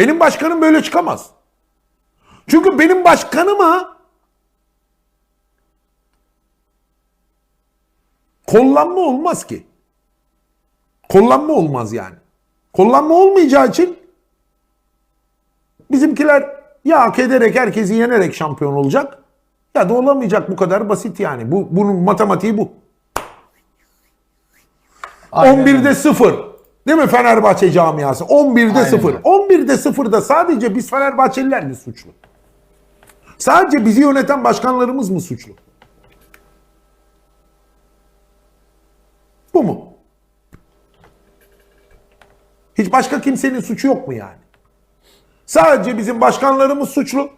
Benim başkanım böyle çıkamaz. Çünkü benim başkanıma kollanma olmaz ki. Kollanma olmaz yani. Kollanma olmayacağı için bizimkiler ya hak ederek herkesi yenerek şampiyon olacak ya da olamayacak bu kadar basit yani. Bu bunun matematiği bu. Aynen 11'de öyle. 0. Değil mi Fenerbahçe camiası? 11'de Aynen 0. öyle. 11'de 0'da sadece biz Fenerbahçeliler mi suçlu? Sadece bizi yöneten başkanlarımız mı suçlu? Bu mu? Hiç başka kimsenin suçu yok mu yani? Sadece bizim başkanlarımız suçlu.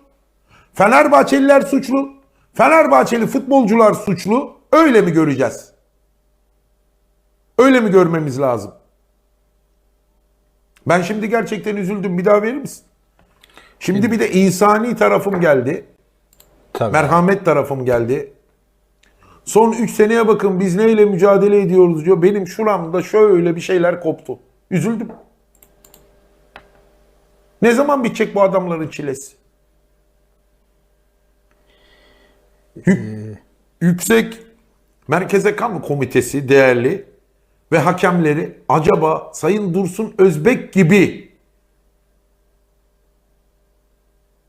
Fenerbahçeliler suçlu. Fenerbahçeli futbolcular suçlu. Öyle mi göreceğiz? Öyle mi görmemiz lazım? Ben şimdi gerçekten üzüldüm. Bir daha verir misin? Şimdi bir de insani tarafım geldi. Tabii. Merhamet tarafım geldi. Son 3 seneye bakın biz neyle mücadele ediyoruz diyor. Benim şuramda şöyle bir şeyler koptu. Üzüldüm. Ne zaman bitecek bu adamların çilesi? Yük- yüksek Merkeze Kamu Komitesi değerli ve hakemleri acaba Sayın Dursun Özbek gibi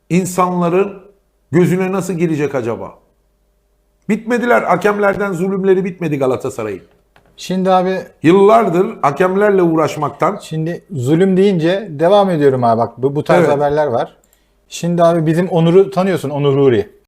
insanların gözüne nasıl girecek acaba? Bitmediler. Hakemlerden zulümleri bitmedi Galatasaray'ın. Şimdi abi Yıllardır hakemlerle uğraşmaktan şimdi zulüm deyince devam ediyorum abi bak bu, bu tarz Evet. haberler var. Şimdi abi bizim Onur'u tanıyorsun Onur Huri.